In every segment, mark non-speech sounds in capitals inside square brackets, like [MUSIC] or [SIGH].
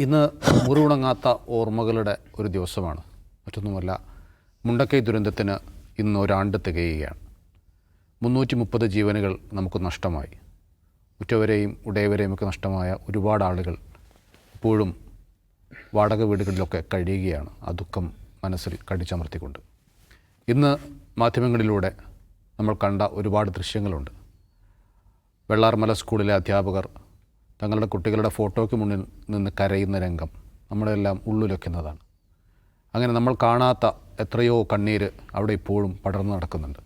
ഇന്ന് മുറിവുണങ്ങാത്ത ഓർമ്മകളുടെ ഒരു ദിവസമാണ്. മറ്റൊന്നുമല്ല മുണ്ടക്കൈ ദുരന്തത്തിന് ഇന്ന് ഒരാണ്ട് തികയുകയാണ്. മുന്നൂറ്റി മുപ്പത് ജീവനുകൾ നമുക്ക് നഷ്ടമായി. ഉറ്റവരെയും ഉടയവരെയും ഒക്കെ നഷ്ടമായ ഒരുപാട് ആളുകൾ ഇപ്പോഴും വാടക വീടുകളിലൊക്കെ കഴിയുകയാണ്. ആ ദുഃഖം മനസ്സിൽ കടിച്ചമർത്തിക്കൊണ്ട്. ഇന്ന് മാധ്യമങ്ങളിലൂടെ നമ്മൾ കണ്ട ഒരുപാട് ദൃശ്യങ്ങളുണ്ട്. വെള്ളാർമല സ്കൂളിലെ അധ്യാപകർ തങ്ങളുടെ കുട്ടികളുടെ ഫോട്ടോയ്ക്ക് മുന്നിൽ നിന്ന് കരയുന്ന രംഗം നമ്മളെല്ലാം ഉള്ളിലൊക്കുന്നതാണ്. അങ്ങനെ നമ്മൾ കാണാത്ത എത്രയോ കണ്ണീര് അവിടെ ഇപ്പോഴും പടർന്നു നടക്കുന്നുണ്ട്.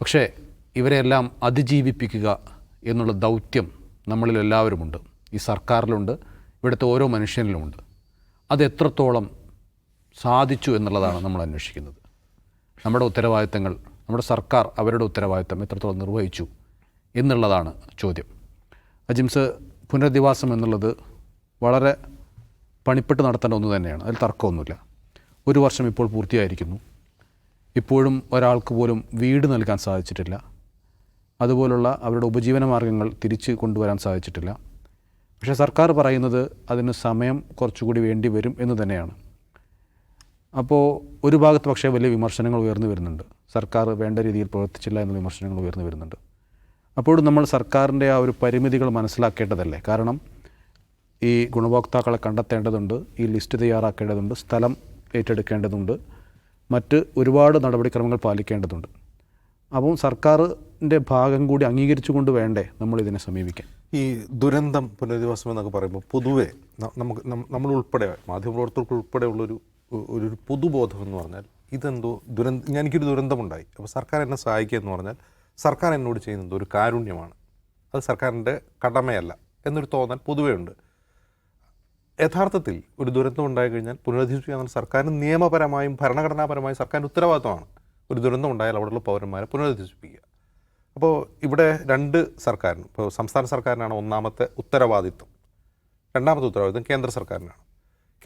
പക്ഷേ ഇവരെല്ലാം അതിജീവിപ്പിക്കുക എന്നുള്ള ദൗത്യം നമ്മളിലെല്ലാവരുമുണ്ട്. ഈ സർക്കാരിലുണ്ട് ഇവിടുത്തെ ഓരോ മനുഷ്യനിലുമുണ്ട്. അത് എത്രത്തോളം സാധിച്ചു എന്നുള്ളതാണ് നമ്മൾ അന്വേഷിക്കുന്നത്. നമ്മുടെ ഉത്തരവാദിത്തങ്ങൾ നമ്മുടെ സർക്കാർ അവരുടെ ഉത്തരവാദിത്തം എത്രത്തോളം നിർവഹിച്ചു എന്നുള്ളതാണ് ചോദ്യം. അജിംസ് പുനരധിവാസം എന്നുള്ളത് വളരെ പണിപ്പെട്ട് നടത്തേണ്ട ഒന്ന് തന്നെയാണ്. അതിൽ തർക്കമൊന്നുമില്ല. ഒരു വർഷം ഇപ്പോൾ പൂർത്തിയായിരിക്കുന്നു. ഇപ്പോഴും ഒരാൾക്ക് പോലും വീട് നൽകാൻ സാധിച്ചിട്ടില്ല. അതുപോലുള്ള അവരുടെ ഉപജീവന മാർഗങ്ങൾ തിരിച്ച് കൊണ്ടുവരാൻ സാധിച്ചിട്ടില്ല. പക്ഷേ സർക്കാർ പറയുന്നത് അതിന് സമയം കുറച്ചുകൂടി വേണ്ടി വരും എന്ന് തന്നെയാണ്. അപ്പോൾ ഒരു ഭാഗത്ത് പക്ഷേ വലിയ വിമർശനങ്ങൾ ഉയർന്നു വരുന്നുണ്ട്. സർക്കാർ വേണ്ട രീതിയിൽ പ്രവർത്തിച്ചില്ല എന്ന വിമർശനങ്ങൾ ഉയർന്നു വരുന്നുണ്ട്. അപ്പോഴും നമ്മൾ സർക്കാരിന്റെ ആ ഒരു പരിമിതികൾ മനസ്സിലാക്കേണ്ടതല്ലേ? കാരണം ഈ ഗുണഭോക്താക്കളെ കണ്ടെത്തേണ്ടതുണ്ട് ഈ ലിസ്റ്റ് തയ്യാറാക്കേണ്ടതുണ്ട് സ്ഥലം ഏറ്റെടുക്കേണ്ടതുണ്ട് മറ്റ് ഒരുപാട് നടപടിക്രമങ്ങൾ പാലിക്കേണ്ടതുണ്ട്. അപ്പം സർക്കാരിന്റെ ഭാഗം കൂടി അംഗീകരിച്ചുകൊണ്ട് വേണ്ടേ നമ്മൾ ഇതിനെ സമീപിക്കാൻ? ഈ ദുരന്തം പുനരധിവാസം എന്നൊക്കെ പറയുമ്പോൾ പൊതുവെ നമുക്ക് നമ്മൾ ഉൾപ്പെടെ മാധ്യമപ്രവർത്തകർക്ക് ഉൾപ്പെടെ ഉള്ളൊരു ഒരു പൊതുബോധം എന്ന് പറഞ്ഞാൽ ഇതെന്തോ ദുരന്തം എനിക്കൊരു ദുരന്തമുണ്ടായി. അപ്പോൾ സർക്കാർ എന്നെ സഹായിക്കുക എന്ന് പറഞ്ഞാൽ സർക്കാർ എന്നോട് ചെയ്യുന്നത് ഒരു കാരുണ്യമാണ്. അത് സർക്കാരിന്റെ കടമയല്ല എന്നൊരു തോന്നൽ പൊതുവേ ഉണ്ട്. യഥാർത്ഥത്തിൽ ഒരു ദുരന്തം ഉണ്ടായി കഴിഞ്ഞാൽ പുനരധിവസിക്കുക എന്നാൽ സർക്കാരിന് നിയമപരമായും ഭരണഘടനാപരമായും സർക്കാരിന്റെ ഉത്തരവാദിത്തമാണ് ഒരു ദുരന്തം ഉണ്ടായാൽ അവിടെയുള്ള പൗരന്മാരെ പുനരധിവസിപ്പിക്കുക അപ്പോൾ ഇവിടെ രണ്ട് സർക്കാരിനും ഇപ്പോൾ സംസ്ഥാന സർക്കാരിനാണ് ഒന്നാമത്തെ ഉത്തരവാദിത്വം. രണ്ടാമത്തെ ഉത്തരവാദിത്വം കേന്ദ്ര സർക്കാരിനാണ്.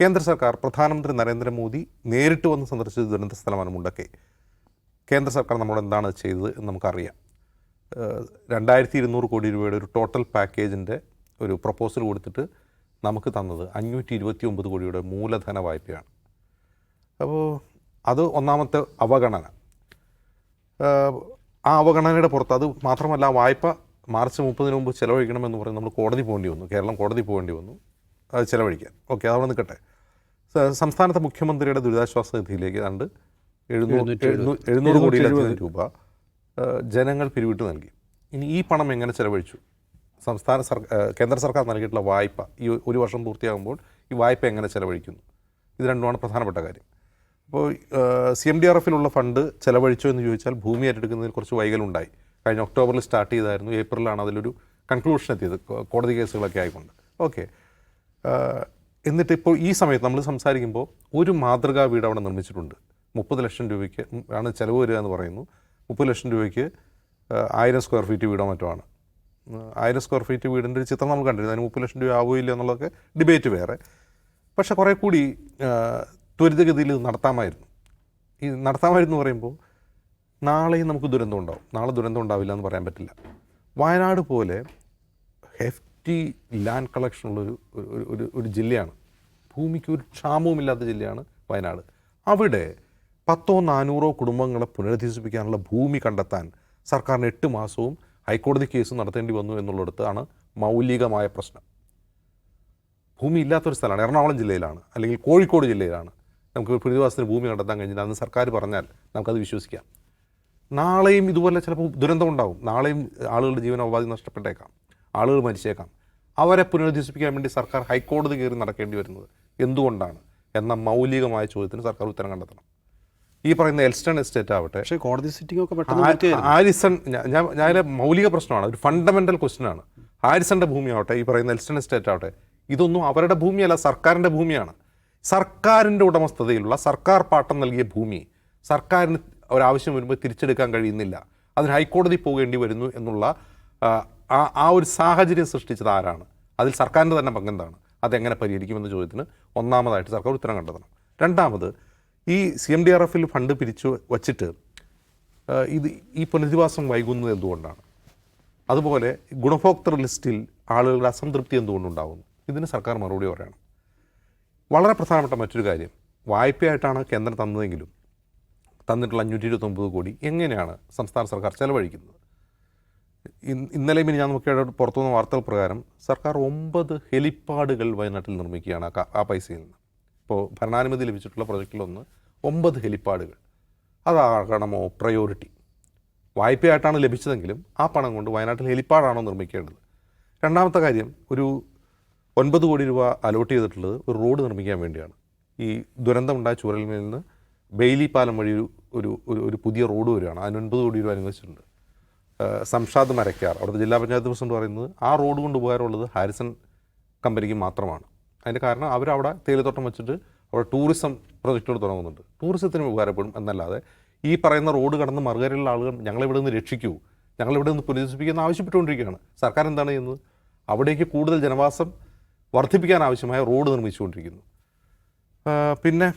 കേന്ദ്ര സർക്കാർ പ്രധാനമന്ത്രി നരേന്ദ്രമോദി നേരിട്ട് വന്ന് സന്ദർശിച്ച ദുരന്ത സ്ഥലമാണ് മുണ്ടക്കൈ. കേന്ദ്ര സർക്കാർ നമ്മളോട് എന്താണ് ചെയ്തത് എന്ന് നമുക്കറിയാം. രണ്ടായിരത്തി ഇരുന്നൂറ് കോടി രൂപയുടെ ഒരു ടോട്ടൽ പാക്കേജിന്റെ ഒരു പ്രപ്പോസൽ കൊടുത്തിട്ട് നമുക്ക് തന്നത് അഞ്ഞൂറ്റി ഇരുപത്തി ഒമ്പത് കോടിയുടെ മൂലധന വായ്പയാണ്. അപ്പോൾ അത് ഒന്നാമത്തെ അവഗണന. ആ അവഗണനയുടെ പുറത്ത് അത് മാത്രമല്ല വായ്പ മാർച്ച് മുപ്പതിന് മുമ്പ് ചിലവഴിക്കണമെന്ന് പറഞ്ഞ് നമ്മൾ കോടതി പോകേണ്ടി വന്നു. കേരളം കോടതി പോകേണ്ടി വന്നു. അത് ചിലവഴിക്കാൻ. ഓക്കെ അതവിടെ നിൽക്കട്ടെ. സംസ്ഥാനത്തെ മുഖ്യമന്ത്രിയുടെ ദുരിതാശ്വാസ നിധിയിലേക്ക് കണ്ട് എഴുന്നൂറ് കോടി കോടിയിലധികം രൂപ ജനങ്ങൾ പിരിവിട്ട് നൽകി. ഇനി ഈ പണം എങ്ങനെ ചെലവഴിച്ചു? സംസ്ഥാന സർക്കാർ കേന്ദ്ര സർക്കാർ നൽകിയിട്ടുള്ള വായ്പ ഈ ഒരു വർഷം പൂർത്തിയാകുമ്പോൾ ഈ വായ്പ എങ്ങനെ ചെലവഴിക്കുന്നു? ഇത് രണ്ടുമാണ് പ്രധാനപ്പെട്ട കാര്യം. അപ്പോൾ സി എം ഡി ആർ എഫിലുള്ള ഫണ്ട് ചെലവഴിച്ചോ എന്ന് ചോദിച്ചാൽ ഭൂമി ഏറ്റെടുക്കുന്നതിൽ കുറച്ച് വൈകലുണ്ടായി. കഴിഞ്ഞ ഒക്ടോബറിൽ സ്റ്റാർട്ട് ചെയ്തായിരുന്നു. ഏപ്രിലാണ് അതിലൊരു കൺക്ലൂഷൻ എത്തിയത്. കോടതി കേസുകളൊക്കെ ആയിക്കൊണ്ട്. ഓക്കെ. എന്നിട്ട് ഇപ്പോൾ ഈ സമയത്ത് നമ്മൾ സംസാരിക്കുമ്പോൾ ഒരു മാതൃകാ വീട് അവിടെ നിർമ്മിച്ചിട്ടുണ്ട്. മുപ്പത് ലക്ഷം രൂപയ്ക്ക് ആണ് ചിലവ് വരിക എന്ന് പറയുന്നു. മുപ്പത് ലക്ഷം രൂപയ്ക്ക് ആയിരം സ്ക്വയർ ഫീറ്റ് വീടോ മറ്റോ ആണ്. ആയിരം സ്ക്വയർ ഫീറ്റ് വീടിന്റെ ഒരു ചിത്രം നമ്മൾ കണ്ടിരുന്നു. അതിന് മുപ്പത് ലക്ഷം രൂപ ആവുകയില്ല എന്നുള്ളതൊക്കെ ഡിബേറ്റ് വേറെ. പക്ഷേ കുറേ കൂടി ത്വരിതഗതിയിൽ നടത്താമായിരുന്നു. ഈ നടത്താമായിരുന്നു പറയുമ്പോൾ നാളെയും നമുക്ക് ദുരന്തം ഉണ്ടാവും. നാളെ ദുരന്തം ഉണ്ടാവില്ല എന്ന് പറയാൻ പറ്റില്ല. വയനാട് പോലെ ഹെഫ്റ്റി ലാൻഡ് കളക്ഷൻ ഉള്ളൊരു ഒരു ഒരു ജില്ലയാണ്. ഭൂമിക്ക് ഒരു ക്ഷാമവുമില്ലാത്ത ജില്ലയാണ് വയനാട്. അവിടെ പത്തോ നാനൂറോ കുടുംബങ്ങളെ പുനരധിവസിപ്പിക്കാനുള്ള ഭൂമി കണ്ടെത്താൻ സർക്കാരിന് എട്ട് മാസവും ഹൈക്കോടതി കേസ് നടത്തേണ്ടി വന്നു എന്നുള്ളിടത്താണ് മൗലികമായ പ്രശ്നം. ഭൂമി ഇല്ലാത്തൊരു സ്ഥലമാണ്. എറണാകുളം ജില്ലയിലാണ്. അല്ലെങ്കിൽ കോഴിക്കോട് ജില്ലയിലാണ്. നമുക്ക് പുനരധിവാസത്തിന് ഭൂമി കണ്ടെത്താൻ കഴിഞ്ഞില്ല അന്ന് സർക്കാർ പറഞ്ഞാൽ നമുക്കത് വിശ്വസിക്കാം. നാളെയും ഇതുപോലെ ചിലപ്പോൾ ദുരന്തം ഉണ്ടാവും. നാളെയും ആളുകളുടെ ജീവനോപാധി നഷ്ടപ്പെട്ടേക്കാം. ആളുകൾ മരിച്ചേക്കാം. അവരെ പുനരധിവസിപ്പിക്കാൻ വേണ്ടി സർക്കാർ ഹൈക്കോടതി കയറി നടക്കേണ്ടി വരുന്നത് എന്തുകൊണ്ടാണ്? എന്ന മൗലികമായ ചോദ്യത്തിന് സർക്കാർ ഉത്തരം കണ്ടെത്തണം. ഈ പറയുന്ന എൽസ്റ്റൺ എസ്റ്റേറ്റ് ആവട്ടെ. പക്ഷേ കോടതി സിറ്റിംഗ് ഒക്കെ പെട്ടെന്ന് ഞാൻ ഹാരിസൺ ഞാൻ ഞാനിലെ മൗലിക പ്രശ്നമാണ്. ഒരു ഫണ്ടമെന്റൽ ക്വസ്റ്റ്യൻ ആണ്. ഹാരിസന്റെ ഭൂമി ആവട്ടെ ഈ പറയുന്ന എൽസ്റ്റൺ എസ്റ്റേറ്റ് ആവട്ടെ ഇതൊന്നും അവരുടെ ഭൂമിയല്ല സർക്കാരിന്റെ ഭൂമിയാണ്. സർക്കാരിന്റെ ഉടമസ്ഥതയിലുള്ള സർക്കാർ പാട്ടം നൽകിയ ഭൂമി സർക്കാരിന് ഒരാവശ്യം വരുമ്പോൾ തിരിച്ചെടുക്കാൻ കഴിയുന്നില്ല. അതിന് ഹൈക്കോടതി പോകേണ്ടി വരുന്നു എന്നുള്ള ആ ഒരു സാഹചര്യം സൃഷ്ടിച്ചത് ആരാണ്? അതിൽ സർക്കാരിന്റെ തന്നെ പങ്കെന്താണ്? അതെങ്ങനെ പരിഹരിക്കുമെന്ന ചോദ്യത്തിന് ഒന്നാമതായിട്ട് സർക്കാർ ഉത്തരം കണ്ടെത്തണം. രണ്ടാമത് ഈ സി എം ഡി ആർ എഫിൽ ഫണ്ട് പിരിച്ചു വച്ചിട്ട് ഇത് ഈ പുനരധിവാസം വൈകുന്നത് എന്തുകൊണ്ടാണ്? അതുപോലെ ഗുണഭോക്തൃ ലിസ്റ്റിൽ ആളുകളുടെ അസംതൃപ്തി എന്തുകൊണ്ടുണ്ടാകുന്നു ഇതിന് സർക്കാർ മറുപടി പറയണം. വളരെ പ്രധാനപ്പെട്ട മറ്റൊരു കാര്യം വായ്പയായിട്ടാണ് കേന്ദ്രം തന്നതെങ്കിലും തന്നിട്ടുള്ള അഞ്ഞൂറ്റി ഇരുപത്തൊമ്പത് കോടി എങ്ങനെയാണ് സംസ്ഥാന സർക്കാർ ചെലവഴിക്കുന്നത്? ഇന്നലെ ഇനി ഞാൻ നോക്കിയ പുറത്തുനിന്ന വാർത്തകൾ പ്രകാരം സർക്കാർ ഒമ്പത് ഹെലിപ്പാഡുകൾ വയനാട്ടിൽ നിർമ്മിക്കുകയാണ് ആ പൈസയിൽ നിന്ന്. ഇപ്പോൾ ഭരണാനുമതി ലഭിച്ചിട്ടുള്ള പ്രൊജക്റ്റിലൊന്ന് ഒമ്പത് ഹെലിപ്പാഡുകൾ. അതാകണമോ പ്രയോറിറ്റി വായ്പയായിട്ടാണ് ലഭിച്ചതെങ്കിലും ആ പണം കൊണ്ട് വയനാട്ടിൽ ഹെലിപ്പാഡാണോ നിർമ്മിക്കേണ്ടത്? രണ്ടാമത്തെ കാര്യം ഒരു ഒൻപത് കോടി രൂപ അലോട്ട് ചെയ്തിട്ടുള്ളത് ഒരു റോഡ് നിർമ്മിക്കാൻ വേണ്ടിയാണ്. ഈ ദുരന്തമുണ്ടായ ചൂരലിൽ നിന്ന് ബെയിലി പാലം വഴി ഒരു ഒരു ഒരു- പുതിയ റോഡ് വരികയാണ്. അതിന് ഒൻപത് കോടി രൂപ അനുവദിച്ചിട്ടുണ്ട്. സംഷാദ് മരക്കാർ അവിടുത്തെ ജില്ലാ പഞ്ചായത്ത് പ്രസിഡന്റ് പറയുന്നത് ആ റോഡ് കൊണ്ട് ഉപകാരമുള്ളത് ഹാരിസൺ കമ്പനിക്ക് മാത്രമാണ്. അതിന്റെ കാരണം അവരവിടെ തേയിലത്തോട്ടം വെച്ചിട്ട് അവിടെ ടൂറിസം പ്രൊജക്റ്റുകൾ തുടങ്ങുന്നുണ്ട്. ടൂറിസത്തിന് ഉപകാരപ്പെടും എന്നല്ലാതെ ഈ പറയുന്ന റോഡ് കടന്ന് മറുകരയിലുള്ള ആളുകൾ ഞങ്ങളിവിടെ നിന്ന് രക്ഷിക്കൂ ഞങ്ങളിവിടെ നിന്ന് പുനരധിവസിപ്പിക്കുന്ന ആവശ്യപ്പെട്ടുകൊണ്ടിരിക്കുകയാണ്. സർക്കാർ എന്താണ് ചെയ്യുന്നത്? അവിടേക്ക് കൂടുതൽ ജനവാസം വർദ്ധിപ്പിക്കാൻ ആവശ്യമായ റോഡ് നിർമ്മിച്ചുകൊണ്ടിരിക്കുന്നു. പിന്നെ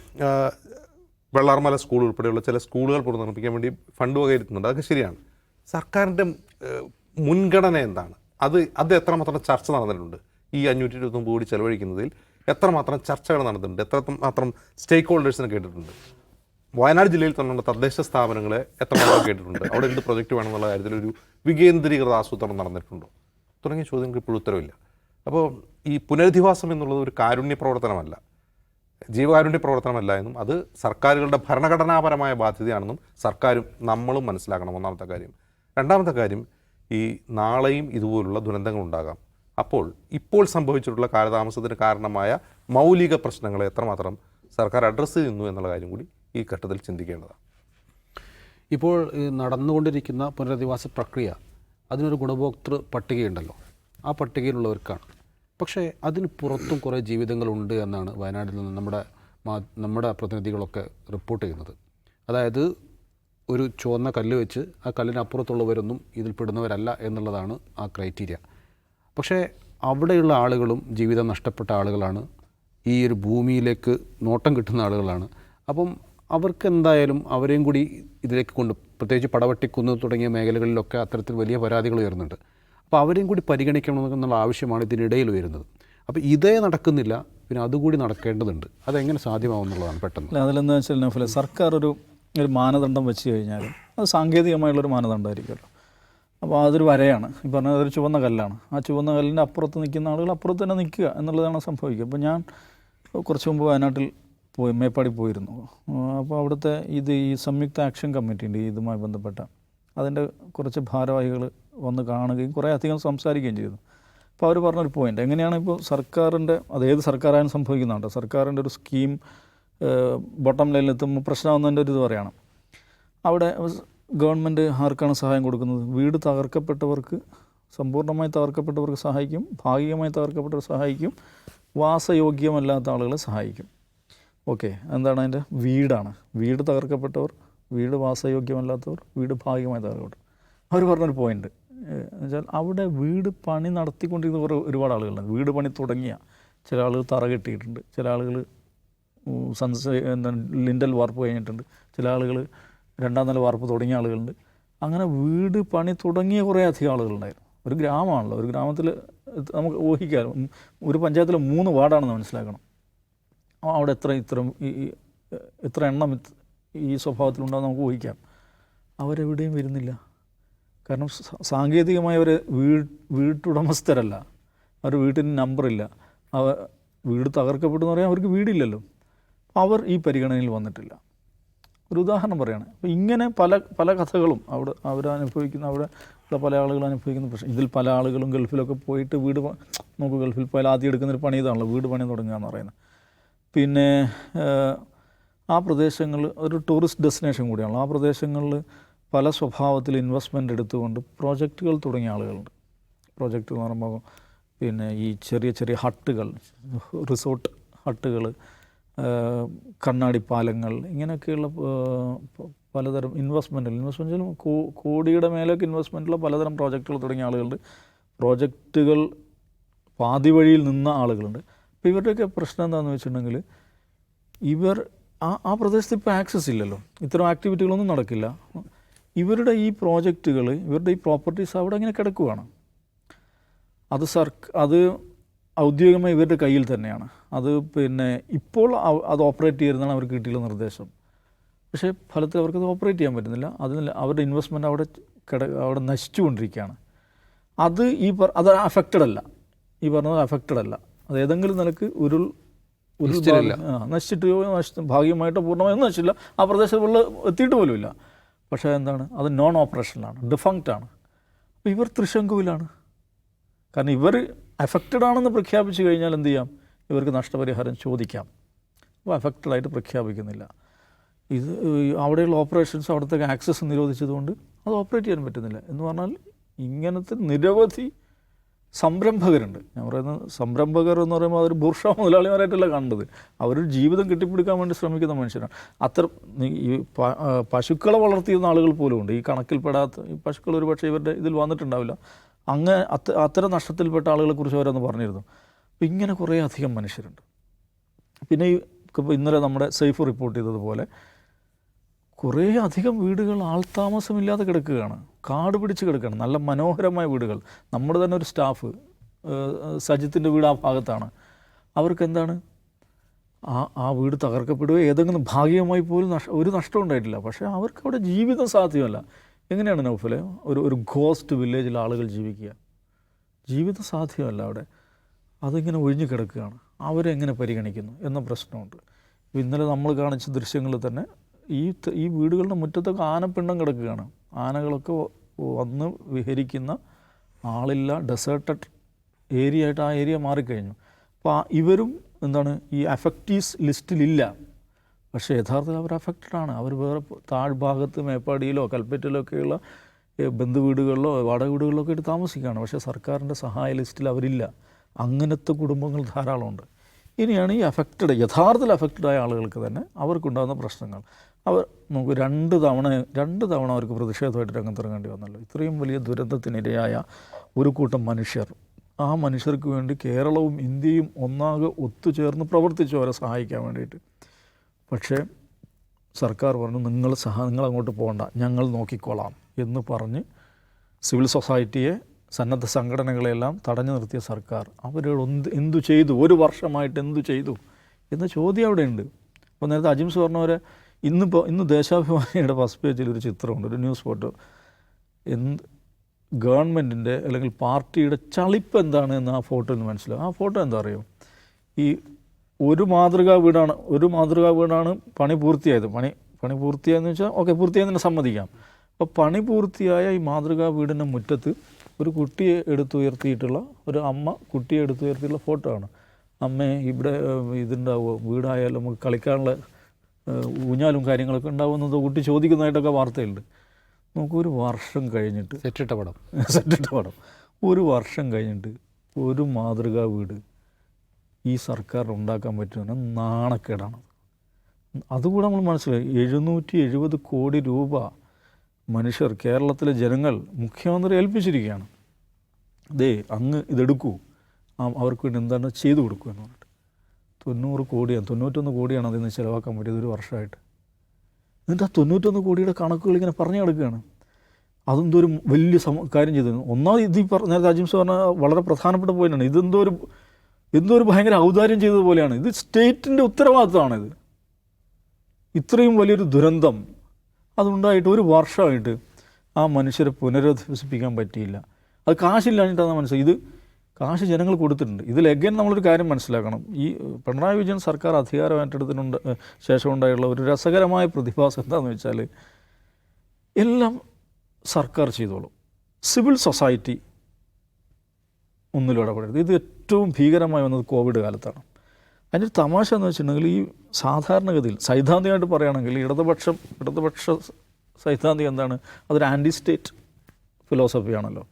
വെള്ളാർമല സ്കൂൾ ഉൾപ്പെടെയുള്ള ചില സ്കൂളുകൾ പുനർനിർമ്മിക്കാൻ വേണ്ടി ഫണ്ട് വകയിരുത്തുന്നുണ്ട് അതൊക്കെ ശരിയാണ്. സർക്കാരിന്റെ മുൻഗണന എന്താണ്? അത് അത് എത്രമാത്രം ചർച്ച നടന്നിട്ടുണ്ട്? ഈ അഞ്ഞൂറ്റി ഇരുപത്തൊമ്പത് കോടി ചെലവഴിക്കുന്നതിൽ എത്രമാത്രം ചർച്ചകൾ നടന്നിട്ടുണ്ട് എത്രമാത്രം സ്റ്റേക്ക് ഹോൾഡേഴ്സിനെ കേട്ടിട്ടുണ്ട് വയനാട് ജില്ലയിൽ തന്നെയുള്ള തദ്ദേശ സ്ഥാപനങ്ങളെ എത്രമാത്രം കേട്ടിട്ടുണ്ട് അവിടെ എന്ത് പ്രൊജക്റ്റ് വേണമെന്നുള്ള കാര്യത്തിൽ ഒരു വികേന്ദ്രീകൃത ആസൂത്രണം നടന്നിട്ടുണ്ടോ? തുടങ്ങിയ ചോദ്യങ്ങൾക്ക് ഇപ്പോഴും ഉത്തരവില്ല. അപ്പോൾ ഈ പുനരധിവാസം എന്നുള്ളത് ഒരു കാരുണ്യ പ്രവർത്തനമല്ല. ജീവകാരുണ്യ പ്രവർത്തനമല്ല എന്നും അത് സർക്കാരുകളുടെ ഭരണഘടനാപരമായ ബാധ്യതയാണെന്നും സർക്കാരും നമ്മളും മനസ്സിലാക്കണം. ഒന്നാമത്തെ കാര്യം. രണ്ടാമത്തെ കാര്യം ഈ നാളെയും ഇതുപോലുള്ള ദുരന്തങ്ങൾ ഉണ്ടാകാം അപ്പോൾ ഇപ്പോൾ സംഭവിച്ചിട്ടുള്ള കാലതാമസത്തിന് കാരണമായ മൗലിക പ്രശ്നങ്ങളെ എത്രമാത്രം സർക്കാർ അഡ്രസ്സ് ചെയ്യുന്നു എന്നുള്ള കാര്യം കൂടി ഈ ഘട്ടത്തിൽ ചിന്തിക്കേണ്ടതാണ്. ഇപ്പോൾ നടന്നുകൊണ്ടിരിക്കുന്ന പുനരധിവാസ പ്രക്രിയ അതിനൊരു ഗുണഭോക്തൃ പട്ടികയുണ്ടല്ലോ. ആ പട്ടികയിലുള്ളവർക്കാണ്. പക്ഷേ അതിന് പുറത്തും കുറേ ജീവിതങ്ങളുണ്ട് എന്നാണ് വയനാട്ടിൽ നിന്ന് നമ്മുടെ നമ്മുടെ പ്രതിനിധികളൊക്കെ റിപ്പോർട്ട് ചെയ്യുന്നത്. അതായത് ഒരു ചുവന്ന കല്ല് വെച്ച് ആ കല്ലിനപ്പുറത്തുള്ളവരൊന്നും ഇതിൽ പെടുന്നവരല്ല എന്നുള്ളതാണ് ആ ക്രൈറ്റീരിയ. പക്ഷേ അവിടെയുള്ള ആളുകളും ജീവിതം നഷ്ടപ്പെട്ട ആളുകളാണ്. ഈ ഒരു ഭൂമിയിലേക്ക് നോട്ടം കിട്ടുന്ന ആളുകളാണ്. അപ്പം അവർക്ക് എന്തായാലും അവരെയും കൂടി ഇതിലേക്ക് കൊണ്ട് പ്രത്യേകിച്ച് പടവട്ടിക്കുന്ന് തുടങ്ങിയ മേഖലകളിലൊക്കെ അത്തരത്തിൽ വലിയ പരാതികൾ ഉയരുന്നുണ്ട് അപ്പോൾ അവരെയും കൂടി പരിഗണിക്കണം എന്നുള്ള ആവശ്യമാണ് ഇതിനിടയിൽ ഉയരുന്നത്. അപ്പോൾ ഇതേ നടക്കുന്നില്ല പിന്നെ അതുകൂടി നടക്കേണ്ടതുണ്ട്. അതെങ്ങനെ സാധ്യമാവുന്നുള്ളതാണ് പെട്ടെന്ന്. അല്ല അതിലെന്താ വെച്ചാൽ സർക്കാർ ഒരു ഒരു മാനദണ്ഡം വെച്ച് കഴിഞ്ഞാൽ അത് സാങ്കേതികമായുള്ളൊരു മാനദണ്ഡമായിരിക്കുമല്ലോ. അപ്പോൾ അതൊരു വരയാണ്. ഈ പറഞ്ഞത് അതൊരു ചുവന്ന കല്ലാണ്. ആ ചുവന്ന കല്ലിന്റെ അപ്പുറത്ത് നിൽക്കുന്ന ആളുകൾ അപ്പുറത്ത് തന്നെ നിൽക്കുക എന്നുള്ളതാണ് സംഭവിക്കുക. അപ്പോൾ ഞാൻ കുറച്ച് മുമ്പ് വയനാട്ടിൽ പോയി മേപ്പാടി പോയിരുന്നു. അപ്പോൾ അവിടുത്തെ ഇത് ഈ സംയുക്ത ആക്ഷൻ കമ്മിറ്റി ഉണ്ട് ഈ ഇതുമായി ബന്ധപ്പെട്ട. അതിന്റെ കുറച്ച് ഭാരവാഹികൾ വന്ന് കാണുകയും കുറേ അധികം സംസാരിക്കുകയും ചെയ്തു. അപ്പോൾ അവർ പറഞ്ഞൊരു പോയിന്റ് എങ്ങനെയാണ് ഇപ്പോൾ സർക്കാരിന്റെ അത് ഏത് സർക്കാരായാലും സംഭവിക്കുന്നുണ്ട്. സർക്കാരിന്റെ ഒരു സ്കീം ബോട്ടം ലൈനിലെത്തുമ്പോൾ പ്രശ്നമാകുന്നതിന്റെ ഒരു ഇത് പറയണം. അവിടെ ഗവൺമെന്റ് ആർക്കാണ് സഹായം കൊടുക്കുന്നത്? വീട് തകർക്കപ്പെട്ടവർക്ക് സമ്പൂർണമായി തകർക്കപ്പെട്ടവർക്ക് സഹായിക്കും ഭാഗികമായി തകർക്കപ്പെട്ടവർ സഹായിക്കും വാസയോഗ്യമല്ലാത്ത ആളുകളെ സഹായിക്കും. ഓക്കെ എന്താണ് അതിന്റെ വീടാണ്? വീട് തകർക്കപ്പെട്ടവർ വീട് വാസയോഗ്യമല്ലാത്തവർ വീട് ഭാഗികമായി തകർക്കപ്പെട്ടവർ. അവർ പറഞ്ഞൊരു പോയിന്റ് എന്നുവെച്ചാൽ അവിടെ വീട് പണി നടത്തിക്കൊണ്ടിരുന്ന കുറേ ഒരുപാട് ആളുകളുണ്ട്. വീട് പണി തുടങ്ങിയ ചില ആളുകൾ തറ കെട്ടിയിട്ടുണ്ട്. ചില ആളുകൾ സൺസ ലിൻഡൽ വാർപ്പ് കഴിഞ്ഞിട്ടുണ്ട്. ചില ആളുകൾ രണ്ടാം നില വാർപ്പ് തുടങ്ങിയ ആളുകളുണ്ട്. അങ്ങനെ വീട് പണി തുടങ്ങിയ കുറേ അധികം ആളുകളുണ്ടായിരുന്നു. ഒരു ഗ്രാമമാണല്ലോ. ഒരു ഗ്രാമത്തിൽ നമുക്ക് ഊഹിക്കാം. ഒരു പഞ്ചായത്തിൽ മൂന്ന് വാർഡാണെന്ന് മനസ്സിലാക്കണം. അവിടെ എത്ര ഇത്ര ഈ ഇത്ര എണ്ണം ഈ സ്വഭാവത്തിലുണ്ടാകും നമുക്ക് ഊഹിക്കാം. അവരെവിടെയും വരുന്നില്ല. കാരണം സാങ്കേതികമായി അവർ വീ വീട്ടുടമസ്ഥരല്ല. അവർ വീട്ടിന് നമ്പറില്ല. അവ വീട് തകർക്കപ്പെട്ടെന്ന് പറയാൻ അവർക്ക് വീടില്ലല്ലോ. അവർ ഈ പരിഗണനയിൽ വന്നിട്ടില്ല. ഒരു ഉദാഹരണം പറയുകയാണ് അപ്പോൾ ഇങ്ങനെ പല പല കഥകളും അവിടെ അവരനുഭവിക്കുന്ന അവിടെ പല ആളുകൾ അനുഭവിക്കുന്ന പ്രശ്നം. ഇതിൽ പല ആളുകളും ഗൾഫിലൊക്കെ പോയിട്ട് വീട് നമുക്ക് ഗൾഫിൽ പോയാൽ ആദ്യം എടുക്കുന്നൊരു പണി ഇതാണല്ലോ വീട് പണി തുടങ്ങുക എന്ന് പറയുന്നത്. പിന്നെ ആ പ്രദേശങ്ങൾ ഒരു ടൂറിസ്റ്റ് ഡെസ്റ്റിനേഷൻ കൂടിയാണല്ലോ. ആ പ്രദേശങ്ങളിൽ പല സ്വഭാവത്തിൽ ഇൻവെസ്റ്റ്മെന്റ് എടുത്തുകൊണ്ട് പ്രോജക്റ്റുകൾ തുടങ്ങിയ ആളുകളുണ്ട്. പ്രോജക്റ്റ് എന്ന് പറയുമ്പോൾ പിന്നെ ഈ ചെറിയ ചെറിയ ഹട്ടുകൾ റിസോർട്ട് ഹട്ടുകൾ കണ്ണാടി പാലങ്ങൾ ഇങ്ങനെയൊക്കെയുള്ള പലതരം ഇൻവെസ്റ്റ്മെന്റുകൾ ഇൻവെസ്റ്റ്മെന്റിൽ കോടിയുടെ മേലേക്ക് ഇൻവെസ്റ്റ്മെന്റുള്ള പലതരം പ്രോജക്റ്റുകൾ തുടങ്ങിയ ആളുകളുണ്ട്. പ്രോജക്റ്റുകൾ പാതി വഴിയിൽ നിന്ന ആളുകളുണ്ട്. അപ്പോൾ ഇവരുടെയൊക്കെ പ്രശ്നം എന്താണെന്ന് വെച്ചിട്ടുണ്ടെങ്കിൽ ഇവർ ആ ആ പ്രദേശത്ത് ഇപ്പോൾ ആക്സസ് ഇല്ലല്ലോ. ഇത്തരം ആക്ടിവിറ്റികളൊന്നും നടക്കില്ല. ഇവരുടെ ഈ പ്രോജക്റ്റുകൾ ഇവരുടെ ഈ പ്രോപ്പർട്ടീസ് അവിടെ ഇങ്ങനെ കിടക്കുവാണ്. അത് സർക്ക് അത് ഔദ്യോഗികമായി ഇവരുടെ കയ്യിൽ തന്നെയാണ്. അത് പിന്നെ ഇപ്പോൾ അത് ഓപ്പറേറ്റ് ചെയ്യുന്നതാണ് അവർക്ക് കിട്ടിയുള്ള നിർദ്ദേശം. പക്ഷേ ഫലത്തിൽ അവർക്കത് ഓപ്പറേറ്റ് ചെയ്യാൻ പറ്റുന്നില്ല. അതിന് അവരുടെ ഇൻവെസ്റ്റ്മെന്റ് അവിടെ കിട അവിടെ നശിച്ചുകൊണ്ടിരിക്കുകയാണ്. അത് ഈ പറ അത് അഫക്റ്റഡ് അല്ല. ഈ പറഞ്ഞത് അഫക്റ്റഡ് അല്ല. അത് ഏതെങ്കിലും നിലയ്ക്ക് ഉരുൾ ഉരുൾ നശിച്ചിട്ടോ നശിച്ചു ഭാഗികമായിട്ടോ പൂർണമായും നശിച്ചില്ല ആ പ്രദേശത്ത് വെള്ളം എത്തിയിട്ട് പോലുമില്ല. പക്ഷേ എന്താണ്? അത് നോൺ ഓപ്പറേഷനിലാണ് ഡിഫങ്ക്റ്റ് ആണ്. അപ്പോൾ ഇവർ തൃശങ്കുവിലാണ്. കാരണം ഇവർ അഫക്റ്റഡ് ആണെന്ന് പ്രഖ്യാപിച്ചു കഴിഞ്ഞാൽ എന്ത് ചെയ്യാം? ഇവർക്ക് നഷ്ടപരിഹാരം ചോദിക്കാം. അപ്പോൾ അഫക്റ്റഡ് ആയിട്ട് പ്രഖ്യാപിക്കുന്നില്ല. ഇത് അവിടെയുള്ള ഓപ്പറേഷൻസ് അവിടുത്തെ ആക്സസ് നിരോധിച്ചതുകൊണ്ട് അത് ഓപ്പറേറ്റ് ചെയ്യാൻ പറ്റുന്നില്ല. എന്ന് പറഞ്ഞാൽ ഇങ്ങനത്തെ നിരവധി സംരംഭകരുണ്ട്. ഞാൻ പറയുന്നത് സംരംഭകർ എന്ന് പറയുമ്പോൾ അവർ ബുർഷ മുതലാളിമാരായിട്ടല്ല കാണുന്നത്. അവരൊരു ജീവിതം കെട്ടിപ്പിടിക്കാൻ വേണ്ടി ശ്രമിക്കുന്ന മനുഷ്യരാണ്. അത്ര ഈ പശുക്കളെ വളർത്തിയിരുന്ന ആളുകൾ പോലും ഉണ്ട് ഈ കണക്കിൽപ്പെടാത്ത ഈ പശുക്കൾ ഒരു പക്ഷേ ഇവരുടെ ഇതിൽ വന്നിട്ടുണ്ടാവില്ല. അങ്ങ് അത്ത അത്തരം നഷ്ടത്തിൽപ്പെട്ട ആളുകളെ കുറിച്ച് അവരൊന്ന് പറഞ്ഞിരുന്നു. അപ്പോൾ ഇങ്ങനെ കുറേ അധികം മനുഷ്യരുണ്ട്. പിന്നെ ഈ ഇന്നലെ നമ്മുടെ സേഫ് റിപ്പോർട്ട് ചെയ്തതുപോലെ കുറേ അധികം വീടുകൾ ആൾതാമസമില്ലാതെ കിടക്കുകയാണ്. കാട് പിടിച്ച് കിടക്കുകയാണ്. നല്ല മനോഹരമായ വീടുകൾ. നമ്മുടെ തന്നെ ഒരു സ്റ്റാഫ് സജിത്തിന്റെ വീട് ആ ഭാഗത്താണ്. അവർക്ക് എന്താണ്? ആ ആ വീട് തകർക്കപ്പെടുകയോ ഏതെങ്കിലും ഭാഗികമായി പോലും നഷ്ട ഒരു നഷ്ടം ഉണ്ടായിട്ടില്ല. പക്ഷേ അവർക്ക് അവിടെ ജീവിതം സാധ്യമല്ല. എങ്ങനെയാണ് നൗഫലെ? ഒരു ഒരു ഗോസ്റ്റ് വില്ലേജിൽ ആളുകൾ ജീവിക്കുക. ജീവിതം സാധ്യമല്ല അവിടെ. അതിങ്ങനെ ഒഴിഞ്ഞു കിടക്കുകയാണ്. അവരെങ്ങനെ പരിഗണിക്കുന്നു എന്ന പ്രശ്നമുണ്ട്. ഇന്നലെ നമ്മൾ കാണിച്ച ദൃശ്യങ്ങളിൽ തന്നെ ഈ ഈ വീടുകളുടെ മുറ്റത്തൊക്കെ ആനപ്പിണ്ടം കിടക്കുകയാണ്. ആനകളൊക്കെ വന്ന് വിഹരിക്കുന്ന ആളില്ല ഡെസേർട്ടഡ് ഏരിയ ആയിട്ട് ആ ഏരിയ മാറിക്കഴിഞ്ഞു. അപ്പോൾ ഇവരും എന്താണ് ഈ അഫക്റ്റീവ്സ് ലിസ്റ്റിലില്ല പക്ഷേ യഥാർത്ഥത്തിൽ അവർ അഫക്റ്റഡ് ആണ്. അവർ വേറെ താഴ്ഭാഗത്ത് മേപ്പാടിയിലോ കൽപ്പറ്റയിലോ ഒക്കെയുള്ള ബന്ധുവീടുകളിലോ വാടക വീടുകളിലോ ഒക്കെ ആയിട്ട് താമസിക്കുകയാണ്. പക്ഷേ സർക്കാരിന്റെ സഹായ ലിസ്റ്റിൽ അവരില്ല. അങ്ങനത്തെ കുടുംബങ്ങൾ ധാരാളമുണ്ട്. ഇനിയാണ് ഈ അഫക്റ്റഡ് യഥാർത്ഥത്തിൽ അഫക്റ്റഡ് ആയ ആളുകൾക്ക് തന്നെ അവർക്കുണ്ടാകുന്ന പ്രശ്നങ്ങൾ. അവർ നമുക്ക് രണ്ട് തവണ രണ്ട് തവണ അവർക്ക് പ്രതിഷേധമായിട്ട് രംഗത്തിറങ്ങേണ്ടി വന്നല്ലോ. ഇത്രയും വലിയ ദുരന്തത്തിനിരയായ ഒരു കൂട്ടം മനുഷ്യർ. ആ മനുഷ്യർക്ക് വേണ്ടി കേരളവും ഇന്ത്യയും ഒന്നാകെ ഒത്തുചേർന്ന് പ്രവർത്തിച്ചു അവരെ സഹായിക്കാൻ വേണ്ടിയിട്ട് പക്ഷേ സർക്കാർ പറഞ്ഞു നിങ്ങൾ സഹ നിങ്ങൾ അങ്ങോട്ട് പോകണ്ട ഞങ്ങൾ നോക്കിക്കോളാം എന്ന് പറഞ്ഞ് സിവിൽ സൊസൈറ്റിയെ സന്നദ്ധ സംഘടനകളെല്ലാം തടഞ്ഞു നിർത്തിയ സർക്കാർ അവരോട് എന്ത് ചെയ്തു? ഒരു വർഷമായിട്ട് എന്തു ചെയ്തു? എന്ന ചോദ്യം അവിടെയുണ്ട്. അപ്പോൾ നേരത്തെ അജിംസ് പറഞ്ഞവരെ ഇന്നിപ്പോൾ ഇന്ന് ദേശാഭിമാനിയുടെ ഫസ്റ്റ് പേജിൽ ഒരു ചിത്രമുണ്ട് ഒരു ന്യൂസ് ഫോട്ടോ എന്ത് ഗവൺമെന്റിന്റെ അല്ലെങ്കിൽ പാർട്ടിയുടെ ചളിപ്പ് എന്താണ് എന്ന് ആ ഫോട്ടോയിൽ നിന്ന് മനസ്സിലാവും ആ ഫോട്ടോ എന്താ അറിയോ? ഈ ഒരു മാതൃകാ വീടാണ് ഒരു മാതൃകാ വീടാണ് പണി പൂർത്തിയായത്. പണി പണി പൂർത്തിയായെന്ന് വെച്ചാൽ ഓക്കെ പൂർത്തിയായെന്ന് സമ്മതിക്കാം. അപ്പോൾ പണി പൂർത്തിയായ ഈ മാതൃകാ വീടിന്റെ മുറ്റത്ത് ഒരു കുട്ടിയെ എടുത്തുയർത്തിയിട്ടുള്ള ഒരു അമ്മ കുട്ടിയെ എടുത്തുയർത്തിയിട്ടുള്ള ഫോട്ടോ ആണ്. അമ്മേ ഇവിടെ ഇതുണ്ടാവുമോ വീടായാലും നമുക്ക് കളിക്കാനുള്ള ഊഞ്ഞാലും കാര്യങ്ങളൊക്കെ ഉണ്ടാവുമെന്നത് കുട്ടി ചോദിക്കുന്നതായിട്ടൊക്കെ വാർത്തയുണ്ട്. നമുക്ക് ഒരു വർഷം കഴിഞ്ഞിട്ട് സെറ്റിട്ട പടം. [LAUGHS] സെറ്റിട്ട പടം. ഒരു വർഷം കഴിഞ്ഞിട്ട് ഒരു മാതൃകാ വീട് ഈ സർക്കാർ ഉണ്ടാക്കാൻ പറ്റുന്ന നാണക്കേടാണ്. അതുകൂടെ നമ്മൾ മനസ്സിലായി എഴുന്നൂറ്റി എഴുപത് കോടി രൂപ മനുഷ്യർ കേരളത്തിലെ ജനങ്ങൾ മുഖ്യമന്ത്രി ഏൽപ്പിച്ചിരിക്കുകയാണ്. ദേ അങ്ങ് ഇതെടുക്കൂ. അവർക്ക് വേണ്ടി എന്താണ് ചെയ്തു കൊടുക്കൂ എന്ന് പറഞ്ഞിട്ട്. തൊണ്ണൂറ് കോടിയാണ് തൊണ്ണൂറ്റൊന്ന് കോടിയാണ് അതിൽ നിന്ന് ചിലവാക്കാൻ പറ്റിയത് ഒരു വർഷമായിട്ട്. എന്നിട്ട് ആ തൊണ്ണൂറ്റൊന്ന് കോടിയുടെ കണക്കുകൾ ഇങ്ങനെ പറഞ്ഞു കിടക്കുകയാണ് അതെന്തോ ഒരു വലിയ സം കാര്യം ചെയ്തു. ഒന്നാമത് ഇത് ഈ പറഞ്ഞ അജിംസ് പറഞ്ഞ വളരെ പ്രധാനപ്പെട്ട പോയിന്റാണ് ഇതെന്തോ ഒരു എന്തോ ഒരു ഭയങ്കര ഔദാര്യം ചെയ്തതുപോലെയാണ് ഇത് സ്റ്റേറ്റിന്റെ ഉത്തരവാദിത്തമാണ് ഇത്. ഇത്രയും വലിയൊരു ദുരന്തം അതുണ്ടായിട്ട് ഒരു വർഷമായിട്ട് ആ മനുഷ്യരെ പുനരധിവസിപ്പിക്കാൻ പറ്റിയില്ല. അത് കാശില്ലാഞ്ഞിട്ടാണ് മനസ്സിലായി ഇത് കാശ് ജനങ്ങൾ കൊടുത്തിട്ടുണ്ട്. ഇതിൽ എഗൈൻ നമ്മളൊരു കാര്യം മനസ്സിലാക്കണം. ഈ പിണറായി വിജയൻ സർക്കാർ അധികാരം ഏറ്റെടുത്തിനുണ്ട് ശേഷം ഉണ്ടായുള്ള ഒരു രസകരമായ പ്രതിഭാസം എന്താണെന്ന് വെച്ചാൽ എല്ലാം സർക്കാർ ചെയ്തോളും. സിവിൽ സൊസൈറ്റി ഒന്നിലും ഇടപെടരുത് ഇത് ഏറ്റവും ഭീകരമായി വന്നത് കോവിഡ് കാലത്താണ്. അതിന്റെ ഒരു തമാശ എന്ന് വെച്ചിട്ടുണ്ടെങ്കിൽ ഈ സാധാരണഗതിയിൽ സൈദ്ധാന്തികമായിട്ട് പറയുകയാണെങ്കിൽ ഇടതുപക്ഷം ഇടതുപക്ഷ സൈദ്ധാന്തികം എന്താണ്? അതൊരു ആന്റി സ്റ്റേറ്റ് ഫിലോസഫിയാണല്ലോ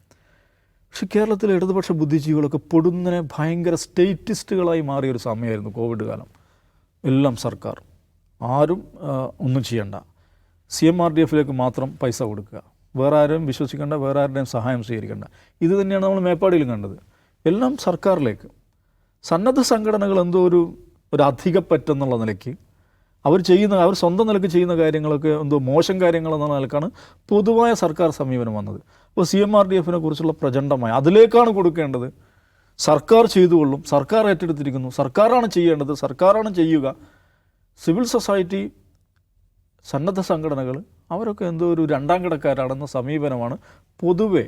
പക്ഷെ കേരളത്തിലെ ഇടതുപക്ഷ ബുദ്ധിജീവികളൊക്കെ പൊടുന്നനെ ഭയങ്കര സ്റ്റേറ്റിസ്റ്റുകളായി മാറിയ ഒരു സമയമായിരുന്നു കോവിഡ് കാലം. എല്ലാം സർക്കാർ. ആരും ഒന്നും ചെയ്യണ്ട. സി എം ആർ ഡി എഫിലേക്ക് മാത്രം പൈസ കൊടുക്കുക. വേറെ ആരും വിശ്വസിക്കേണ്ട വേറെ ആരുടെയും സഹായം സ്വീകരിക്കേണ്ട. ഇത് തന്നെയാണ് നമ്മൾ മേപ്പാടിയിലും കണ്ടത്. എല്ലാം സർക്കാരിലേക്ക്. സന്നദ്ധ സംഘടനകൾ എന്തോ ഒരു ഒരു അധികപ്പറ്റെന്നുള്ള നിലയ്ക്ക് അവർ ചെയ്യുന്ന അവർ സ്വന്തം നിലയ്ക്ക് ചെയ്യുന്ന കാര്യങ്ങളൊക്കെ എന്തോ മോശം കാര്യങ്ങളെന്നുള്ള നിലക്കാണ് പൊതുവായ സർക്കാർ സമീപനം വന്നത്. അപ്പോൾ സി എം ആർ ഡി എഫിനെ കുറിച്ചുള്ള പ്രചണ്ഡമായ അതിലേക്കാണ് കൊടുക്കേണ്ടത്. സർക്കാർ ചെയ്തുകൊള്ളും സർക്കാർ ഏറ്റെടുത്തിരിക്കുന്നു സർക്കാരാണ് ചെയ്യേണ്ടത് സർക്കാരാണ് ചെയ്യുക. സിവിൽ സൊസൈറ്റി സന്നദ്ധ സംഘടനകൾ അവരൊക്കെ എന്തോ ഒരു രണ്ടാം കിടക്കാരാണെന്ന സമീപനമാണ് പൊതുവെ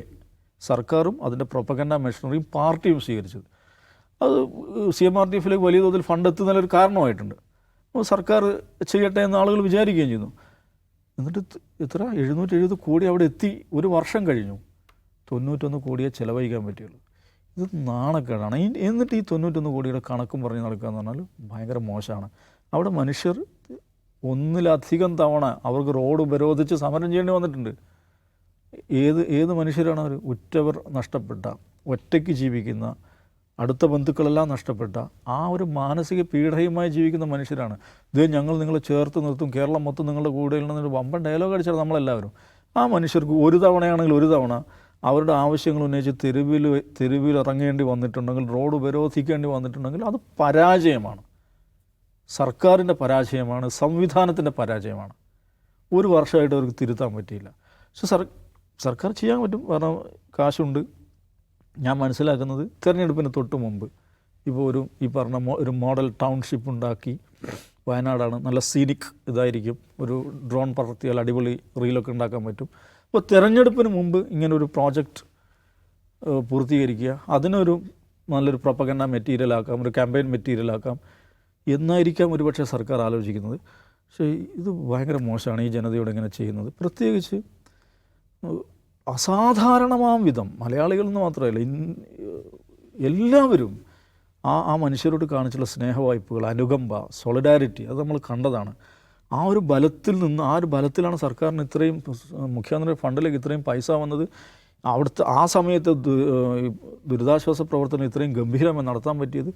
സർക്കാരും അതിന്റെ പ്രൊപ്പഗൻഡ മെഷീനറിയും പാർട്ടിയും സ്വീകരിച്ചത്. അത് സി എം ആർ ടി എഫിലേക്ക് വലിയ തോതിൽ ഫണ്ട് എത്തുന്നതിലൊരു കാരണമായിട്ടുണ്ട്. അപ്പോൾ സർക്കാർ ചെയ്യട്ടെ എന്ന് ആളുകൾ വിചാരിക്കുകയും ചെയ്യുന്നു. എന്നിട്ട് എത്ര? എഴുന്നൂറ്റി എഴുപത് കോടി അവിടെ എത്തി. ഒരു വർഷം കഴിഞ്ഞു. തൊണ്ണൂറ്റൊന്ന് കോടിയെ ചിലവഴിക്കാൻ പറ്റുള്ളൂ ഇത് നാണക്കേടാണ്. എന്നിട്ട് ഈ തൊണ്ണൂറ്റൊന്ന് കോടിയുടെ കണക്കും പറഞ്ഞ് നടക്കുക എന്ന് പറഞ്ഞാൽ ഭയങ്കര മോശമാണ്. അവിടെ മനുഷ്യർ ഒന്നിലധികം തവണ അവർക്ക് റോഡ് ഉപരോധിച്ച് സമരം ചെയ്യേണ്ടി വന്നിട്ടുണ്ട്. ഏത് ഏത് മനുഷ്യരാണ് അവർ ഉറ്റവർ നഷ്ടപ്പെട്ട ഒറ്റയ്ക്ക് ജീവിക്കുന്ന അടുത്ത ബന്ധുക്കളെല്ലാം നഷ്ടപ്പെട്ട ആ ഒരു മാനസിക പീഡയുമായി ജീവിക്കുന്ന മനുഷ്യരാണ്. ഇത് ഞങ്ങൾ നിങ്ങളെ ചേർത്ത് നിർത്തും കേരളം മൊത്തം നിങ്ങളുടെ കൂടെ ഉണ്ടെന്നൊരു വമ്പൻ ഡയലോഗ് അടിച്ചാൽ നമ്മളെല്ലാവരും. ആ മനുഷ്യർക്ക് ഒരു തവണയാണെങ്കിൽ ഒരു തവണ അവരുടെ ആവശ്യങ്ങൾ ഉന്നയിച്ച് തെരുവിൽ തെരുവിൽ ഇറങ്ങേണ്ടി വന്നിട്ടുണ്ടെങ്കിൽ റോഡ് ഉപരോധിക്കേണ്ടി വന്നിട്ടുണ്ടെങ്കിൽ അത് പരാജയമാണ്. സർക്കാരിന്റെ പരാജയമാണ് സംവിധാനത്തിന്റെ പരാജയമാണ്. ഒരു വർഷമായിട്ട് അവർക്ക് തിരുത്താൻ പറ്റിയില്ല. പക്ഷെ സർ സർക്കാർ ചെയ്യാൻ പറ്റും. കാരണം കാശുണ്ട്. ഞാൻ മനസ്സിലാക്കുന്നത് തിരഞ്ഞെടുപ്പിന് തൊട്ട് മുമ്പ് ഇപ്പോൾ ഒരു ഈ പറഞ്ഞ ഒരു മോഡൽ ടൗൺഷിപ്പ് ഉണ്ടാക്കി വയനാടാണ് നല്ല സീനിക് ഇതായിരിക്കും. ഒരു ഡ്രോൺ പറത്തിയാൽ അടിപൊളി റീലൊക്കെ ഉണ്ടാക്കാൻ പറ്റും. അപ്പോൾ തിരഞ്ഞെടുപ്പിന് മുമ്പ് ഇങ്ങനെ ഒരു പ്രോജക്റ്റ് പൂർത്തീകരിക്കുക. അതിനൊരു നല്ലൊരു പ്രൊപ്പഗണ്ട മെറ്റീരിയൽ ആക്കാം. ഒരു ക്യാമ്പയിൻ മെറ്റീരിയൽ ആക്കാം. എന്നായിരിക്കാം ഒരുപക്ഷെ സർക്കാർ ആലോചിക്കുന്നത്. പക്ഷേ ഇത് ഭയങ്കര മോശമാണ് ഈ ജനതയോട് ഇങ്ങനെ ചെയ്യുന്നത്. പ്രത്യേകിച്ച് അസാധാരണമാം വിധം മലയാളികൾ എന്ന് മാത്രമല്ല എല്ലാവരും ആ ആ മനുഷ്യരോട് കാണിച്ചുള്ള സ്നേഹവായ്പകൾ അനുകമ്പ സോളിഡാരിറ്റി അത് നമ്മൾ കണ്ടതാണ്. ആ ഒരു ബലത്തിൽ നിന്ന് ആ ഒരു ബലത്തിലാണ് സർക്കാരിന് ഇത്രയും മുഖ്യമന്ത്രി ഫണ്ടിലേക്ക് ഇത്രയും പൈസ വന്നത്. അവിടുത്തെ ആ സമയത്ത് ദുരിതാശ്വാസ പ്രവർത്തനം ഇത്രയും ഗംഭീരമായി നടത്താൻ പറ്റിയത്.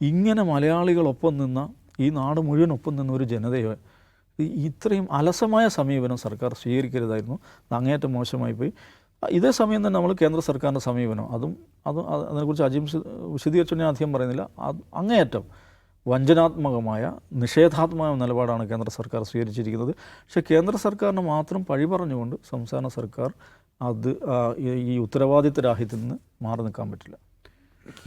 ഇങ്ങനെ മലയാളികളൊപ്പം നിന്ന ഈ നാട് മുഴുവൻ ഒപ്പം നിന്ന ഒരു ജനതയെ ഇത്രയും അലസമായ സമീപനം സർക്കാർ സ്വീകരിക്കരുതായിരുന്നു. അങ്ങേയറ്റം മോശമായി പോയി. ഇതേ സമയം തന്നെ നമ്മൾ കേന്ദ്ര സർക്കാരിന്റെ സമീപനം അതും അതും അത് അതിനെക്കുറിച്ച് അജിം വിശദീകരിച്ചു ഞാൻ അധികം പറയുന്നില്ല. അങ്ങേയറ്റം വഞ്ചനാത്മകമായ നിഷേധാത്മകമായ നിലപാടാണ് കേന്ദ്ര സർക്കാർ സ്വീകരിച്ചിരിക്കുന്നത്. പക്ഷേ കേന്ദ്ര സർക്കാരിന് മാത്രം പഴി പറഞ്ഞുകൊണ്ട് സംസ്ഥാന സർക്കാർ അത് ഈ- ഉത്തരവാദിത്ത രാഹിത്യത്തിൽ നിന്ന് മാറി നിൽക്കാൻ പറ്റില്ല.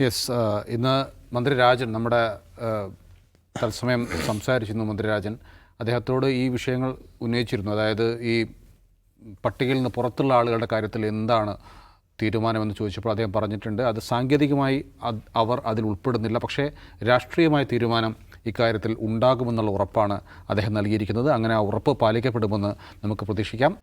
യെസ് ഇന്ന് മന്ത്രി രാജൻ നമ്മുടെ തത്സമയം സംസാരിച്ചിരുന്നു മന്ത്രി രാജൻ. അദ്ദേഹത്തോട് ഈ വിഷയങ്ങൾ ഉന്നയിച്ചിരുന്നു. അതായത് ഈ പട്ടികയിൽ നിന്ന് പുറത്തുള്ള ആളുകളുടെ കാര്യത്തിൽ എന്താണ് തീരുമാനമെന്ന് ചോദിച്ചപ്പോൾ അദ്ദേഹം പറഞ്ഞിട്ടുണ്ട്. അത് സാങ്കേതികമായി അവർ അതിൽ ഉൾപ്പെടുന്നില്ല. പക്ഷേ രാഷ്ട്രീയമായ തീരുമാനം ഇക്കാര്യത്തിൽ ഉണ്ടാകുമെന്നുള്ള ഉറപ്പാണ് അദ്ദേഹം നൽകിയിരിക്കുന്നത്. അങ്ങനെ ആ ഉറപ്പ് പാലിക്കപ്പെടുമെന്ന് നമുക്ക് പ്രതീക്ഷിക്കാം.